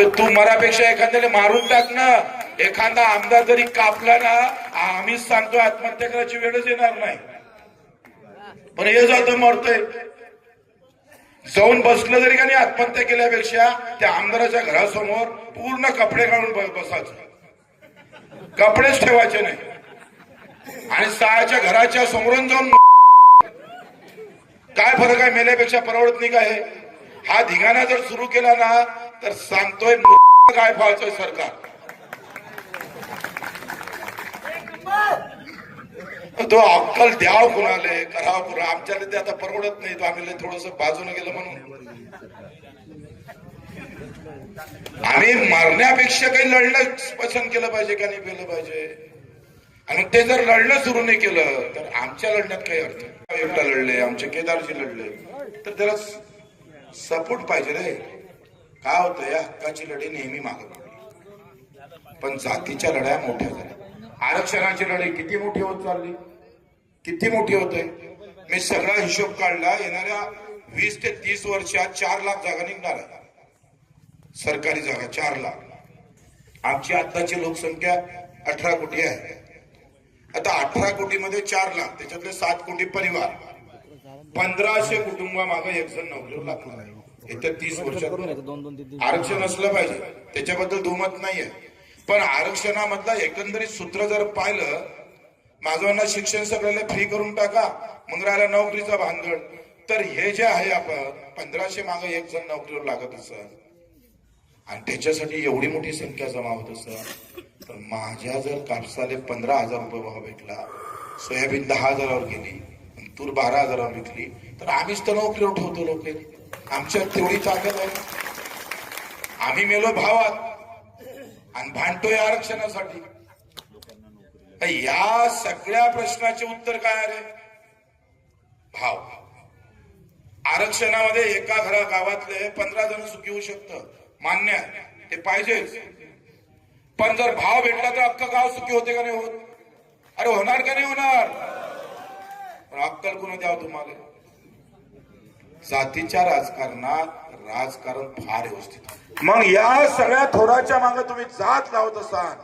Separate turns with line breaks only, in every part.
अबे तू मरापेक्षा एखाद्याला मारून टाक ना. एखादा आमदार जरी कापला ना आम्हीच सांगतो आत्महत्या करायची वेळच येणार नाही. पण हे जातं मरतोय. जाऊन बसलं जरी का नाही आत्महत्या केल्यापेक्षा त्या आमदाराच्या घरासमोर पूर्ण कपडे काढून बसायचं. कपडेच ठेवायचे नाही. आणि सहाच्या घराच्या समोरून जाऊन काय फरक आहे मेल्यापेक्षा परवडत नाही काय हा धिगाणा जर सुरू केला ना तर सांगतोय काय फाळतोय सरकार. तो अक्कल द्याव कुणाले करावं कुणा आमच्याला ते आता परवडत नाही. तो आम्ही थोडस बाजूने गेलं म्हणून. आम्ही मारण्यापेक्षा काही लढणं पसंत केलं पाहिजे का नाही केलं पाहिजे? आणि ते जर लढणं सुरू नाही केलं तर आमच्या लढण्यात काही अर्थ एकटा लढले आमचे केदारजी लढले. तर त्याला सपोर्ट पाहिजे रे. काय होतं? या हक्काची लढाई नेहमी मागे पडली. पण जातीच्या लढाया मोठ्या झाल्या. आरक्षणाची लढाई किती मोठी होत चालली? किती मोठी होते? मी सगळा हिशोब काढला येणाऱ्या वीस ते तीस वर्षात चार लाख जागा निघणार आहे सरकारी जागा चार लाख. आमची आताची लोकसंख्या अठरा कोटी आहे. आता अठरा कोटीमध्ये चार लाख त्याच्यातले सात कोटी परिवार. पंधराशे कुटुंबामागे एक जण नोकरीवर लागणार आहे. येत्या तीस वर्षात आरक्षण असलं पाहिजे. त्याच्याबद्दल दुमत नाहीये. पण आरक्षणामधला एकंदरीत सूत्र जर पाहिलं माझं शिक्षण सगळ्याला फ्री करून टाका. मग राहिला नोकरीचा भानगड. तर हे जे आहे आपण पंधराशे मागे एक जण नोकरीवर लागत असं. आणि त्याच्यासाठी एवढी मोठी संख्या जमा होत असं. तर माझ्या जर कापसाले पंधरा हजार रुपये भाव भेटला सोयाबीन दहा हजारावर गेली तूर बारा हजारावर विकली तर आम्हीच तर नोकरीवर ठेवतो लोक. आमच्यात तेवढी ताकद आहे. आम्ही मेलो भावात आणि भांडतोय आरक्षणासाठी. या सगळ्या प्रश्नाचे उत्तर काय रे? भाव. आरक्षणामध्ये एका घरा गावातले पंधरा जण सुखी होऊ शकतं. मान्य आहे. ते पाहिजेच. पण जर भाव भेटला तर अख्खा गाव सुखी होते का नाही होत? अरे होणार का नाही होणार? पण अक्कल कोण द्यावं तुम्हाला? जातीच्या राजकारणात राजकारण फार व्यवस्थित मग या सगळ्या थोराच्या मागे तुम्ही जात लावत असाल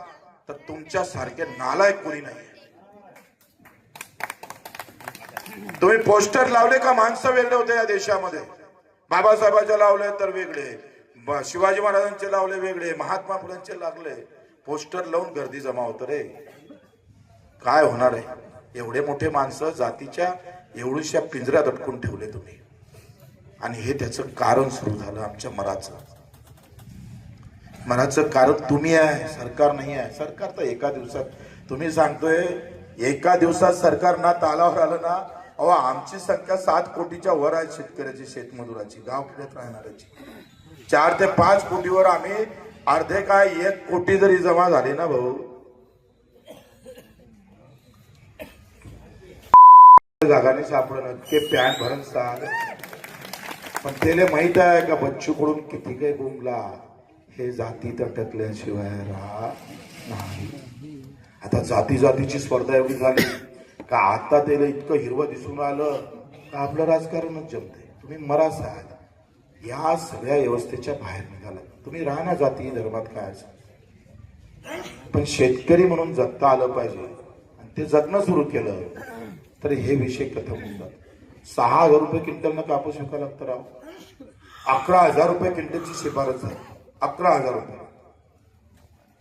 तर तुमच्या सारखे नालायक कोणी नाही तुम्ही पोस्टर लावले का माणसं वेगळे होते या देशामध्ये? बाबासाहेबांचे लावले तर वेगळे शिवाजी महाराजांचे लावले वेगळे महात्मा फुलांचे लागले. पोस्टर लावून गर्दी जमा होत रे. काय होणार आहे? एवढे मोठे माणसं जातीच्या एवढीशा पिंजऱ्यात अटकून ठेवले तुम्ही. आणि हे त्याचं कारण सुरू झालं आमच्या मराचं. मराचं कारण तुम्ही आहे सरकार नाही आहे. सरकार तर एका दिवसात तुम्ही सांगतोय एका दिवसात सरकार ना तालावर आलं ना अहो आमची संख्या सात कोटीच्या वर आहे शेतकऱ्याची शेतमजुराची गावखेड्यात राहणाऱ्याची. चार ते पाच कोटीवर आम्ही अर्धे काय एक कोटी जरी जमा झाली ना भाऊ. जागाने सापडणं ते पॅन भरून सांग पण त्याला माहीत आहे का बच्चूकडून किती काही गुंगला? हे जाती तटकल्याशिवाय राहा नाही. आता जाती जातीची स्पर्धा एवढी झाली का आता त्याला इतकं हिरवं दिसून आलं का आपलं राजकारणच जमते तुम्ही मरास आहात. या सगळ्या व्यवस्थेच्या बाहेर निघाला तुम्ही राहा ना जाती धर्मात काय असेल. पण शेतकरी म्हणून जगता आलं पाहिजे. आणि ते जगणं सुरू केलं तर हे विषय कथम होऊन जातात सहा हजार रुपये क्विंटलनं कापूस विकायला लागतं राव. अकरा हजार रुपये क्विंटलची शिफारस झाली अकरा हजार रुपये.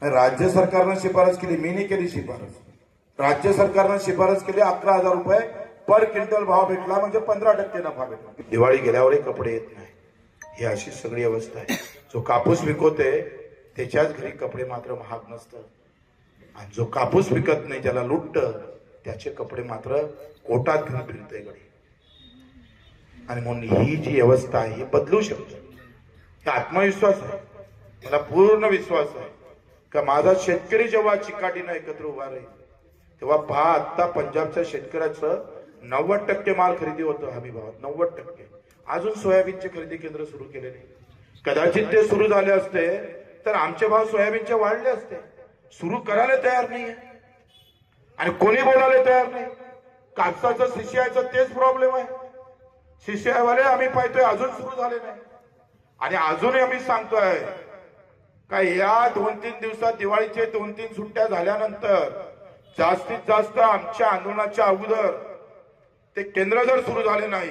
राज्य सरकारनं शिफारस केली मी नाही केली शिफारस. राज्य सरकारनं शिफारस केली अकरा हजार रुपये पर क्विंटल भाव भेटला म्हणजे पंधरा टक्के नफा भेटला. दिवाळी गेल्यावरही कपडे येत नाही. ही अशी सगळी अवस्था आहे. जो कापूस विकवते त्याच्याच घरी कपडे मात्र महाग नसतं आणि जो कापूस विकत नाही ज्याला लुटत त्याचे कपडे मात्र कोटात घेऊन फिरतोय घडी आणि म्हणून ही जी अवस्था आहे ही बदलू शकते. हे आत्मविश्वास आहे. मला पूर्ण विश्वास आहे. का माझा शेतकरी जेव्हा चिकाटीनं एकत्र उभा राहील तेव्हा पहा आत्ता पंजाबच्या शेतकऱ्याचं नव्वद टक्के माल खरेदी होतं हमी भावात नव्वद टक्के. अजून सोयाबीनचे खरेदी केंद्र सुरू केले नाही. कदाचित ते सुरू झाले असते तर आमचे भाव सोयाबीनचे वाढले असते. सुरू करायला तयार नाहीये. आणि कोणी बोलायला तयार नाही? कापसाचं शिष्याचं तेच प्रॉब्लेम आहे. शिष्यावाले आम्ही पाहतोय अजून सुरू झाले नाही. आणि अजूनही आम्ही सांगतोय का या दोन तीन दिवसात दिवाळीचे दोन तीन सुट्ट्या झाल्यानंतर जास्तीत जास्त आमच्या आंदोलनाच्या अगोदर ते केंद्र जर सुरू झाले नाही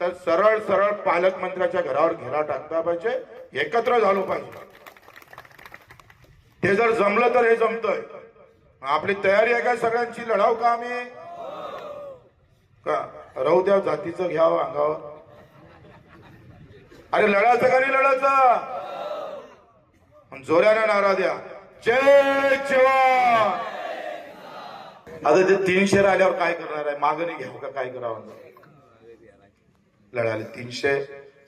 तर सरळ सरळ पालकमंत्र्याच्या घरावर घेरा टाकता पाहिजे एकत्र झालो पाहिजे. ते जर जमलं तर हे जमतंय. आपली तयारी आहे का सगळ्यांची? लढाव का आम्ही? का? राहू द्या जातीचं घ्या अंगावर. अरे लढायचं का नाही लढायचं? पण नारा द्या. जय जवान! आता ते तीनशे आल्यावर काय करणार आहे? मागणी घ्यावं का? काय करावं? लढायला तीनशे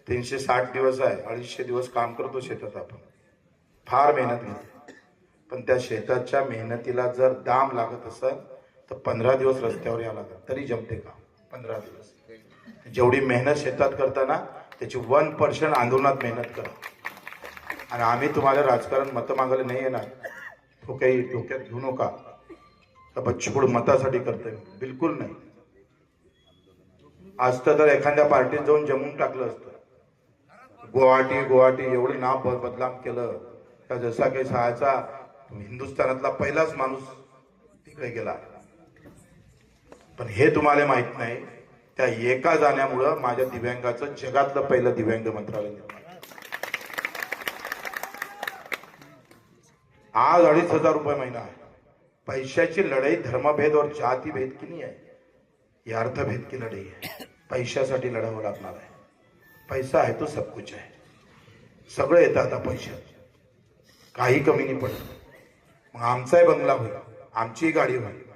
तीनशे साठ दिवस आहे. अडीचशे दिवस काम करतो शेतात आपण. फार मेहनत घेतो. पण त्या शेताच्या मेहनतीला जर दाम लागत असेल तर पंधरा दिवस रस्त्यावर यावं लागत तरी जमते का? पंधरा दिवस. जेवढी मेहनत शेतात करताना त्याची वन पर्सेंट आंदोलनात मेहनत करा. आणि आम्ही तुम्हाला राजकारण मतं मागायला नाही येणार. तो काही डोक्यात घेऊ नका. का बच्चूकडू मतासाठी करतोय. बिलकुल नाही. असतं तर एखाद्या पार्टीत जाऊन जमून टाकलं असतं. गुवाहाटी गुवाहाटी एवढं नाव बदलाम केलं. का जसा काही सहाचा हिंदुस्थानातला पहिलाच माणूस तिकडे गेला. पण हे तुम्हाला माहीत नाही त्या एका जाण्यामुळं माझ्या दिव्यांगाचं जगातलं पहिलं दिव्यांग मंत्रालय निर्माण आज अडीच हजार रुपये महिना आहे. पैशाची लढाई धर्मभेद और जाती भेद की नाही आहे? ही अर्थभेद की लढाई आहे. पैशासाठी लढावं लागणार आहे. पैसा आहे तो सब कुछ आहे. सगळं येतं आता पैशात. काही कमी नाही पडत. मग आमचाही बंगला होईल. आमचीही गाडी होईल.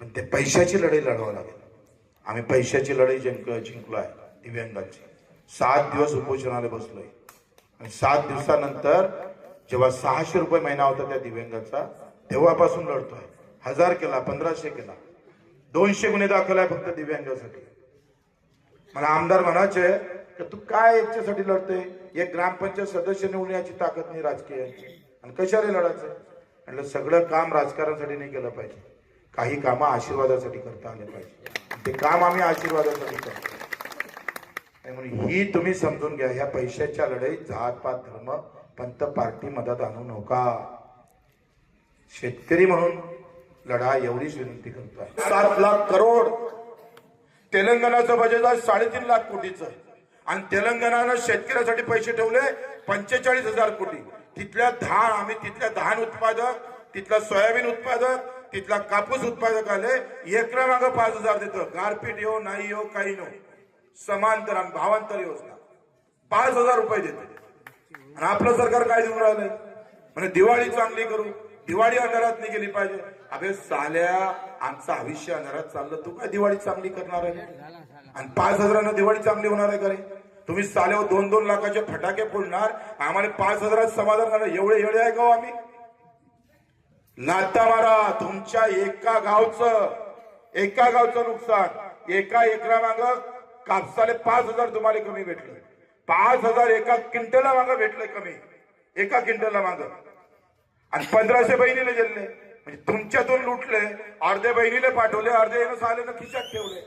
पण ते पैशाची लढाई लढवावं लागेल. आम्ही पैशाची लढाई जिंक जिंकलो आहे दिव्यांगांची. सात दिवस उपोषणाला बसलोय. आणि सात दिवसानंतर जेव्हा सहाशे रुपये महिना होता त्या दिव्यांगाचा तेव्हापासून लढतोय. हजार केला पंधराशे केला. दोनशे गुन्हे दाखल आहे फक्त दिव्यांगासाठी. मला आमदार म्हणायचे की तू काय याच्यासाठी लढतोय? एक ग्रामपंचायत सदस्य निवडून याची ताकद नाही राजकीय आणि कशाला लढायचं? म्हटलं सगळं काम राजकारणासाठी नाही केलं पाहिजे. काही कामं आशीर्वादासाठी करता आले पाहिजे. ते काम आम्ही आशीर्वादासाठी करतो. म्हणून ही तुम्ही समजून घ्या ह्या पैशाच्या लढाईत जात पात धर्म पंत पार्टी मदत आणू नका. शेतकरी म्हणून लढा एवढीच विनंती करतोय सात लाख करोड तेलंगणाचं बजेट आहे साडेतीन लाख कोटीचं आणि तेलंगणानं शेतकऱ्यासाठी पैसे ठेवले पंचेचाळीस हजार कोटी. तिथल्या धान आम्ही तिथल्या धान उत्पादक तिथला सोयाबीन उत्पादक तिथला कापूस उत्पादक आले एकरा मागं पाच हजार देतो. गारपीट येऊ नाही येऊ काही नो हो. समांतर आणि भावांतर योजना. पाच हजार रुपये देतो. आणि आपलं सरकार काय देऊन राहिलंय? म्हणजे दिवाळी चांगली करू. दिवाळी अंधारात नाही गेली पाहिजे. अबे साल्या आमचं आयुष्य अंधारात चाललं. तू काय दिवाळी चांगली करणार आहे? आणि पाच हजारानं दिवाळी चांगली होणार आहे का रे? तुम्ही साल्यावर दोन दोन लाखाचे फटाके फोडणार. आम्हाला पाच हजारात समाधान करणार एवढे एवढे आहे का आम्ही? लाता मारा तुमच्या एका गावचं एका गावचं नुकसान. एका एकरा माग कापसाले पाच हजार तुम्हाला कमी भेटले. पाच हजार एका क्विंटला माग भेटले कमी. एका क्विंटलला माग. आणि पंधराशे बहिणीला गेले. म्हणजे तुमच्यातून लुटले अर्धे बहिणीला पाठवले अर्धे येणं सालेनं खिशात ठेवले.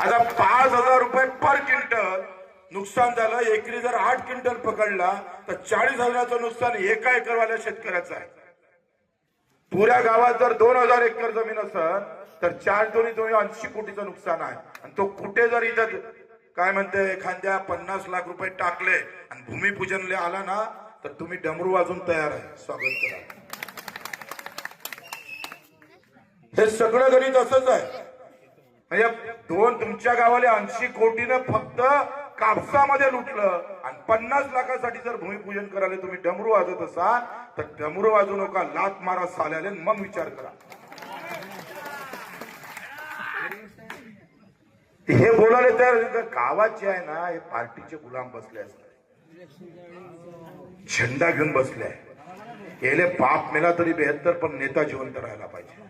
आता पाच हजार रुपये पर क्विंटल नुकसान झालं एकरी जर आठ क्विंटल पकडला तर चाळीस हजाराचं नुकसान एका एकरवाल्या शेतकऱ्याचं आहे. पुऱ्या गावात जर दोन हजार एकर जमीन असेल तर चार दोन्ही दोन्ही ऐंशी कोटीचं नुकसान आहे. आणि तो कुठे जर इथं काय म्हणते एखाद्या पन्नास लाख रुपये टाकले आणि भूमिपूजनले आला ना तर तुम्ही डमरू वाजून तयार आहे. स्वागत करा. हे सगळं गणित असंच आहे. म्हणजे दोन तुमच्या गावाला ऐंशी कोटीनं फक्त कापसामध्ये लुटलं. आणि पन्नास लाखासाठी जर भूमिपूजन करायला तुम्ही डमरू वाजत असाल तर डमरू वाजू नका लात मारा साल्याले मग विचार करा. हे बोलायला तर गावाचे आहे ना हे पार्टीचे गुलाम बसले असतात. झेंडा घेऊन बसले गेले पाप मेला तरी बेहत्तर पण नेता जिवंत राहायला पाहिजे.